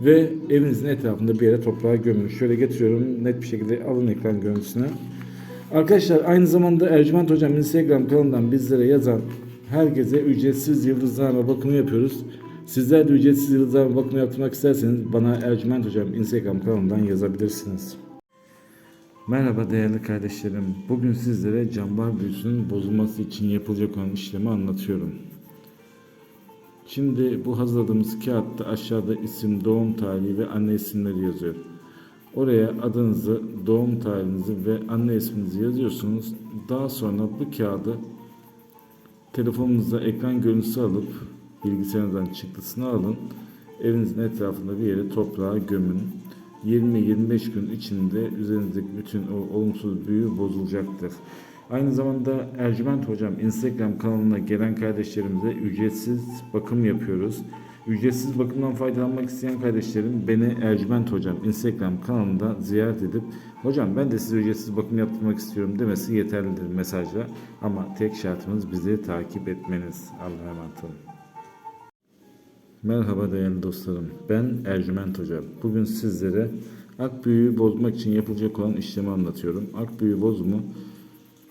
ve evinizin etrafında bir yere toprağa gömün. Şöyle getiriyorum net bir şekilde alın ekran görüntüsünü. Arkadaşlar aynı zamanda Ercüment Hocam Instagram kanalından bizlere yazan herkese ücretsiz yıldızlarla bakımı yapıyoruz. Sizler de ücretsiz yıldızlarla bakımı yaptırmak isterseniz bana Ercüment Hocam Instagram kanalından yazabilirsiniz. Merhaba değerli kardeşlerim. Bugün sizlere cambar büyüsünün bozulması için yapılacak olan işlemi anlatıyorum. Şimdi bu hazırladığımız kağıtta aşağıda isim, doğum tarihi ve anne isimleri yazıyor. Oraya adınızı, doğum tarihinizi ve anne isminizi yazıyorsunuz. Daha sonra bu kağıdı telefonunuzda ekran görüntüsü alıp bilgisayarınızdan çıktısını alın. Evinizin etrafında bir yere toprağa gömün. 20-25 gün içinde üzerinizdeki bütün o olumsuz büyü bozulacaktır. Aynı zamanda Ercüment Hocam Instagram kanalına gelen kardeşlerimize ücretsiz bakım yapıyoruz. Ücretsiz bakımdan faydalanmak isteyen kardeşlerim beni Ercüment Hocam Instagram kanalında ziyaret edip Hocam ben de size ücretsiz bakım yaptırmak istiyorum demesi yeterlidir mesajla. Ama tek şartımız bizi takip etmeniz. Allah'a emanet olun. Merhaba değerli dostlarım. Ben Ercüment Hoca. Bugün sizlere ak büyüğü bozmak için yapılacak olan işlemi anlatıyorum. Ak büyü bozumu